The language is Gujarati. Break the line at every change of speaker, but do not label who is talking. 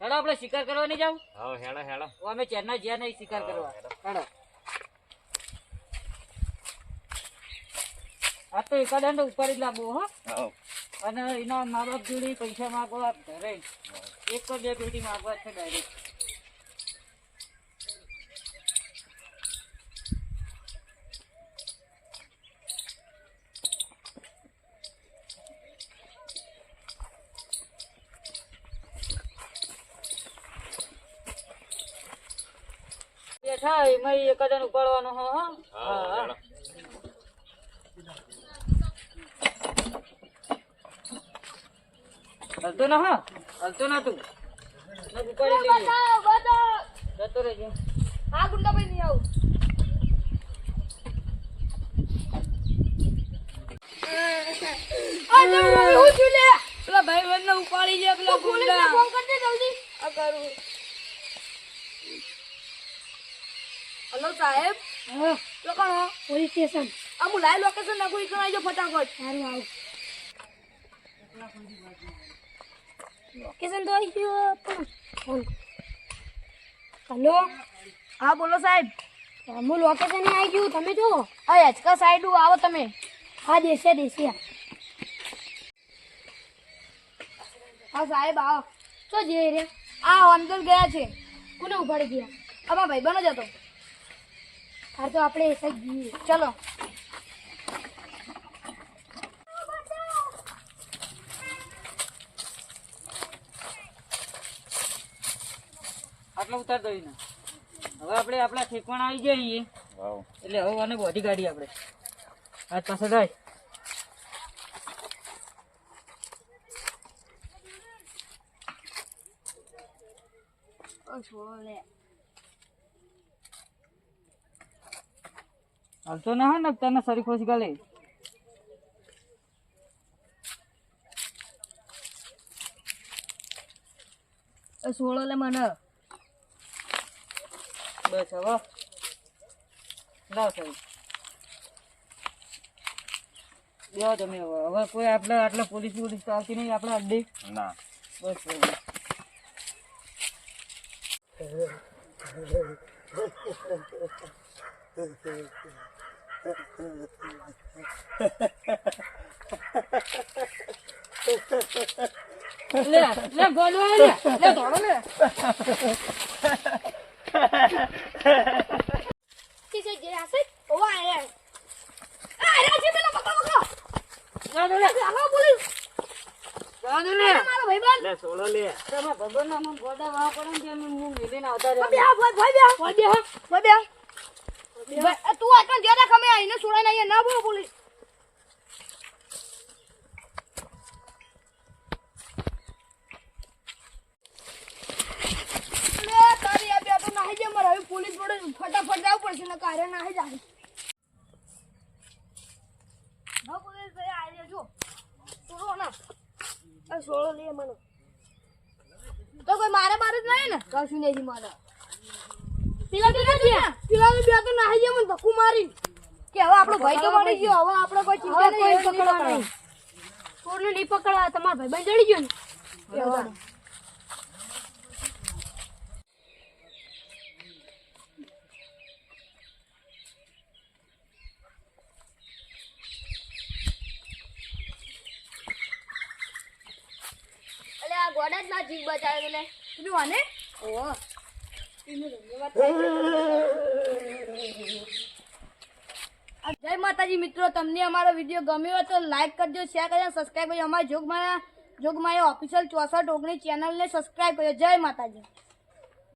હેડો આપણે શિકાર કરવા નહીં જાવ
હા હેડો હેડો.
અમે ચેરના જ્યાં નહીં શિકાર કરવા. હેડો. આ તો એકાદંડ ઉપર જ લાગવો હો. અને એના મા બાપ જોડે પૈસા માગવા ઘરે. એક બે પેટી માગવા છે ડાયરેક્ટ બેઠા એમાં એકાદા ઉપાડવાનો હો હો. હલતો ના હા હલતો ના તું. ઉપાડી લેજે જતો રહેજે.
હા ગુંડાભાઈ નહીં આવું. ભાઈ બંધ ઉપાડી લે પેલા ગુંડા. ફોન કરજે જલ્દી. આ કરું. હલો સાહેબ. કોણ પોલીસ સ્ટેશન. આ હું લાઈવ લોકેશન નાખું ઈ કરાવજો ફટાફટ. સારું આવ. લોકેશન તો આવી ગયું પણ હેલો? હા બોલો સાહેબ. હું લોકેશન આવી ગયું તમે જો. હા કા સાઈડ આવો તમે. હા દેશે દેશે. હા સાહેબ આવો. શું જઈ રે. આ અંદર ગયા છે. કોને ઉપાડી ગયા? આમાં ભાઈ બનો જતો હા તો આપણે એ સાઈડ જઈએ ચલો.
આટલો ઉતાર દઈ ને હવે આપણે આપણા ઠેકવાણા આવી જઈએ એટલે હવે આને બોધી કાઢી આપણે. આજ પાસે થાય હાલતો ના હોય ને તને સરી ખોશ ગાલે.
સોળો લે મને.
બસ હવે. લાવ સાહેબ બેહો તમે હવે કોઈ આપણે આટલા પોલીસ પોલીસ આવતી નહીં આપણે અડ્ડી
ના.
બસ બસ લે લે ગોળવા લે. લે દોડો લે.
કિસે જે આસે. ઓવા એ આ રે છે પેલા પકડો પકડો
ગાડો લે.
હાલો પોલીસ
ગાડો લે.
મારો ભાઈબંધ.
લે સોળો લે.
તમારા ભગવાનના મન ગોડા વાહ પડે ને તેમ હું મેલીને આવતા
બે આ ભાઈ ભાઈ બે ભાઈ બે ભાઈ બે ભાઈ આ તું આટલો રાખ, અમે આઈને છોડાઈને અહીંયા ના બોલો પોલીસ. જાય પોલીસ જોડે ફટાફટ પડશે ને કારે નાહી જાય. હા, પોલીસ ભાઈ આવી ના. લે મને. તો કોઈ મારે મારે જ નહીં ને? કશું નહીં મારે. પેલા બે તો નાહી ગયા મને ધક્કુ મારી કે હવે આપણો ભાઈ તો મળી ગયો હવે આપણે કોઈ ચિંતા નહીં પકડવા નહીં. ચોરને નહીં પકડવા તમારા ભાઈ બંધ જડી ગયો ને. આ ગોડા જ ના જીવ બચાવે એટલે તું આને? આ જય માતાજી મિત્રો, તમને અમારો વીડિયો ગમ્યો હોય તો લાઈક કરજો શેર કરજો સબસ્ક્રાઈબ કરજો. અમારા જોગમાયા જોગમાયા ઓફિશિયલ ચોસઠ ઓગણીસ ચેનલને સબસ્ક્રાઈબ કરજો. જય માતાજી.